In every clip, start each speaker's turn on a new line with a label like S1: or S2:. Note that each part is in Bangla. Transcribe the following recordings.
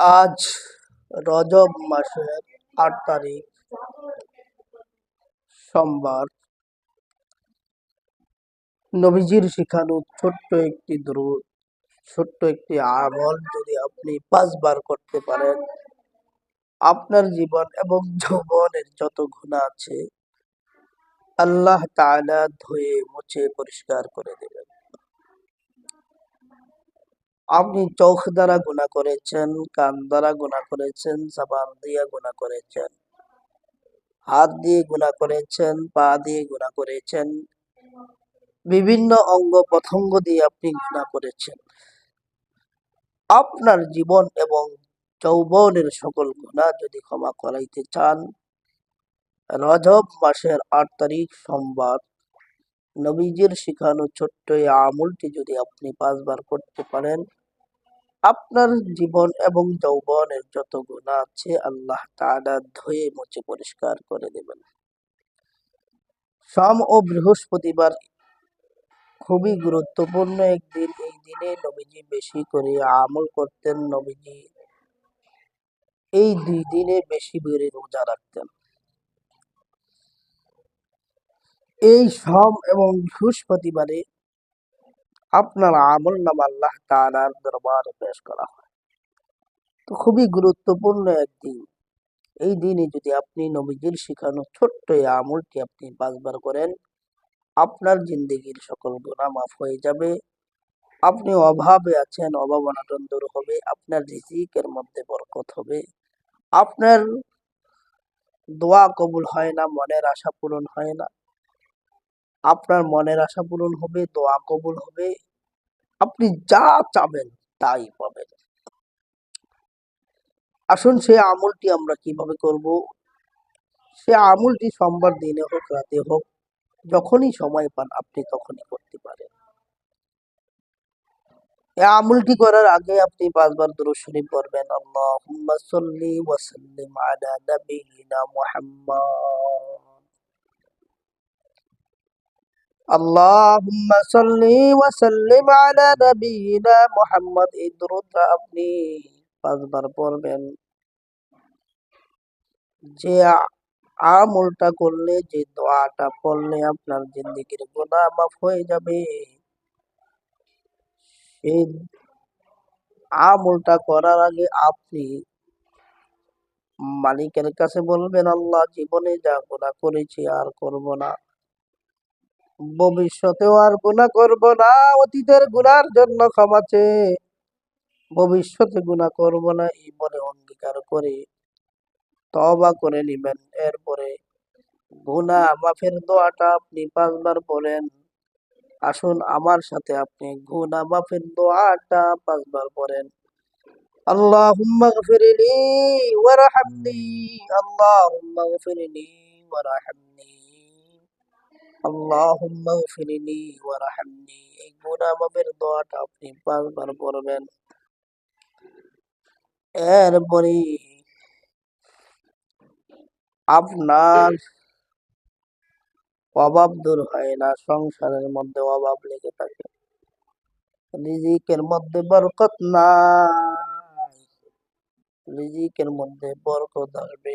S1: আজ রজব মাসের আট তারিখ, সোমবার। নবীজির শিখানো ছোট্ট একটি দ্রুত ছোট্ট একটি আমল যদি আপনি পাঁচবার করতে পারেন, আপনার জীবন এবং যৌবনের যত গুণা আছে, আল্লাহ তাআলা ধুয়ে মুছে পরিষ্কার করে দেবেন। আপনি চোখ দ্বারা গুণা করেছেন, কান দ্বারা গুণা করেছেন, জবান দিয়ে গুণা করেছেন, হাত দিয়ে গুণা করেছেন, পা দিয়ে গুণা করেছেন, বিভিন্ন অঙ্গ প্রত্যঙ্গ দিয়ে আপনি গুণা করেছেন। আপনার জীবন এবং যৌবনের সকল গুণা যদি ক্ষমা করাইতে চান, রজব মাসের আট তারিখ সোমবার, নবীজির শিখানো ছোট্ট এই আমলটি যদি আপনি পাঁচবার করতে পারেন আপনার জীবন এবং যৌবনের যত গুণা আছে আল্লাহ তাআলা ধুয়ে মুছে পরিষ্কার করে দেবেন। সোম ও বৃহস্পতিবার খুবই গুরুত্বপূর্ণ একদিন। এই দিনে নবীজি বেশি করে আমল করতেন। নবীজি এই দুই দিনে বেশি করে রোজা রাখতেন। এই সোম এবং বৃহস্পতিবারে আপনার আমল নাম আল্লাহ তাআলার দরবারে পেশ করা হয়। তো খুবই গুরুত্বপূর্ণ একদিন। এই দিনে যদি আপনি নবীজির শিখানো ছোট্ট এই আমলটি আপনি পাঁচবার করেন, আপনার জিন্দগির সকল গুনাহ মাফ হয়ে যাবে। আপনি অভাবে আছেন, অভাব অনাটন দূর হবে, আপনার রিজিকের মধ্যে বরকত হবে। আপনার দোয়া কবুল হয় না, মনের আশা পূরণ হয় না। আপনার মনের আশা পূরণ হবে, দোয়া কবুল হবে। আপনি যা চাবেন তাই পাবেন। আসুন, সে আমলটি আমরা কীভাবে করব? সে আমলটি সোমবার দিনে হোক, রাতে হোক, যখনই সময় পান, আপনি তখনই করতে পারেন। এই আমলটি করার আগে আপনি পাঁচবার দুরূদ শরীফ পড়বেন। আল্লাহুম্মা সাল্লি ওয়া আলা নাবিয়িনা মুহাম্মদ। নাবিয়িনা মুহাম্মদ, এই আপনি পাঁচবার পড়বেন। যে আমলটা করলে, যে দোয়াটা পড়লে আপনার জিন্দগির গুনাহ মাফ হয়ে যাবে। সেই আমলটা করার আগে আপনি মালিকের কাছে বলবেন, আল্লাহ জীবনে যা গুনাহ করেছি আর করব না। ভবিষ্যতেও আর গুনাহ করব না অতীতের গুনার জন্য ক্ষমা চেয়ে ভবিষ্যতে গুনাহ করব না এই বলে অঙ্গীকার করে তওবা করে নেবেন এরপরে গুনাহ মাফের দোয়াটা আপনি পাঁচবার পড়েন আসুন আমার সাথে আপনি গুনাহ মাফের দোয়াটা পাঁচবার পড়েন اللهم اغفر لي وارحمني اللهم اغفر لي وارحمني আল্লাহুম্মা ফিরিনি ওয়ারহামনি এই গুণামাবের দোয়াটা আপনি পাঁচবার পড়বেন এরপরে আপনার অভাব দূর হয় না সংসারের মধ্যে অভাব লেগে থাকে। রিজিকের মধ্যে বরকত না রিজিকের মধ্যে বরকত আসবে।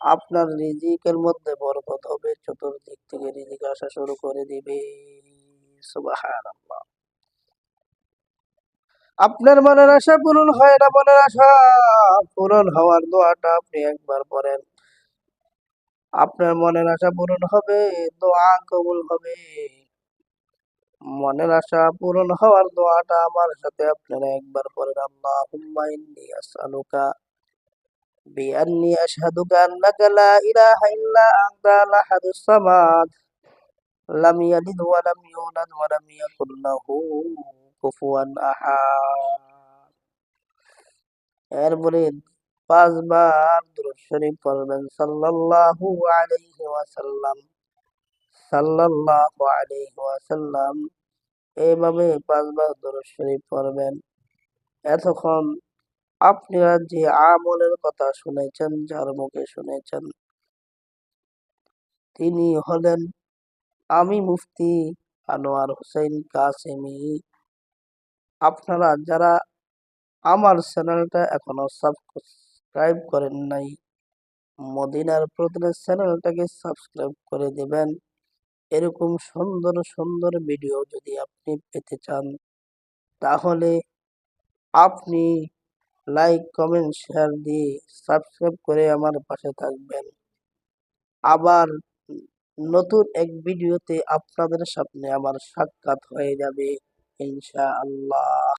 S1: আপনার রিজিকের মধ্যে বরকত হবে, চতুর্দিক থেকে রিজিক আসা শুরু করে দিবে। আপনার মনের আশা পূরণ হয় না মনের আশা? পূরণ হওয়ার দোয়াটা আপনি একবার পড়েন। আপনার মনের আশা পূরণ হবে, দোয়া কবুল হবে। মনের আশা পূরণ হওয়ার দোয়াটা আমার সাথে আপনারা একবার পড়েন। আল্লাহুম্মা ইন্নী বিআন্নী আশহাদুকা আন্নাকা লা ইলাহা ইল্লা আনতা আল-আহাদুস সামাদ লাম ইয়ালিদ ওয়া লাম ইউলাদ ওয়া লাম ইয়াকুল লাহু এরপরে পাঁচবার দুরূদ শরীফ পড়বেন সাল্লাল্লাহু আলাইহি ওয়াসাল্লাম, সাল্লাল্লাহু আলাইহি ওয়াসাল্লাম। এইভাবে পাঁচবার দুরূদ শরীফ পড়বেন। এতক্ষণ আপনারা যে আমলের কথা শুনেছেন, যার মুখে শুনেছেন, তিনি হলেন আমি মুফতি আনোয়ার হোসেন কাসেমি। আপনারা যারা আমার চ্যানেলটা এখনও সাবস্ক্রাইব করেন নাই, মদিনার প্রতিদিন চ্যানেলটাকে সাবস্ক্রাইব করে দেবেন। এরকম সুন্দর সুন্দর ভিডিও যদি আপনি পেতে চান, তাহলে আপনি লাইক কমেন্ট শেয়ার দিয়ে সাবস্ক্রাইব করে আমার পাশে থাকবেন। আবার নতুন এক ভিডিওতে আপনাদের সামনে আমার সাক্ষাৎ হয়ে যাবে, ইনশাআল্লাহ।